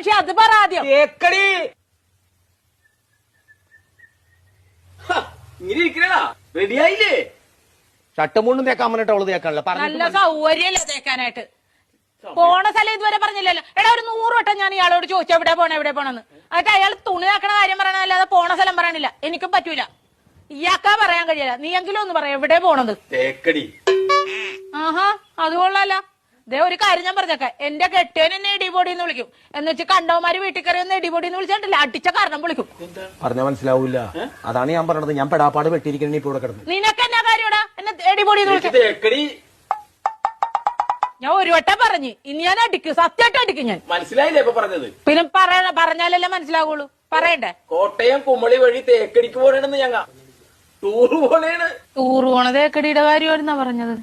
പക്ഷെ അത് പറ ആദ്യം. കേക്കടി. ഇങ്ങനെ റെഡിയായില്ലേ? കൊണ്ടും തേക്കാൻ പറഞ്ഞിട്ട് അവൾ തേക്കാനല്ല? നല്ല പറഞ്ഞു. സൗകര്യമല്ലേ തേക്കാനായിട്ട്? പോണ സ്ഥലം ഇതുവരെ പറഞ്ഞില്ലല്ലോ. എടാ ഒരു നൂറ് വട്ടം ഞാൻ ഇയാളോട് ചോദിച്ചാ എവിടെ പോണ എവിടെ പോണെന്ന്? എന്നിട്ട് അയാൾ തുണി ആക്കണ കാര്യം പറയണല്ലാതെ പോണ സ്ഥലം പറയണില്ല. എനിക്കും പറ്റൂല. ഇയാക്കാ പറയാൻ കഴിയില്ല. നീ എങ്കിലും ഒന്ന് പറയാം എവിടെ പോണത്? തേക്കടി. ആഹാ അത് കൊള്ളാല. ദേ ഒരു കാര്യം ഞാൻ പറഞ്ഞേക്കാം. എന്റെ കെട്ടിയൻ എന്നെ ഇടിപൊടി എന്ന് വിളിക്കും. എന്ന് വെച്ച് കണ്ടവന്മാര് വീട്ടിൽ കയറി ഒന്ന് ഇടിപൊടി എന്ന് വിളിച്ചിട്ടില്ല അടിച്ച കാരണം വിളിക്കും. പറഞ്ഞാൽ മനസ്സിലാവൂല. അതാണ് ഞാൻ പറഞ്ഞത്. ഞാൻ പെടാപ്പാട് വെട്ടിയിരിക്കണ ഇപ്പൊ ഇവിടെ കിടന്ന്. നിനക്ക് എന്നാ കാര്യടാ എന്നെ ഇടിപൊടി എന്ന് വിളിച്ചു തേക്കടി. ഞാൻ ഒരു വട്ടം പറഞ്ഞു ഇനി ഞാൻ അടിക്കും. സത്യമായിട്ട് അടിക്കും ഞാൻ. മനസ്സിലായില്ലേ ഇപ്പൊ പറഞ്ഞത്? പിന്നെ പറയണ പറഞ്ഞാലല്ലേ മനസ്സിലാവുള്ളൂ. പറയണ്ടേ? കോട്ടയം കുമളി വഴി തേക്കടിക്ക് പോണെന്ന് ഞങ്ങ. ടൂറ് പോണേണ്. ടൂറ് പോണ തേക്കടിയുടെ കാര്യമായിരുന്നാ പറഞ്ഞത്.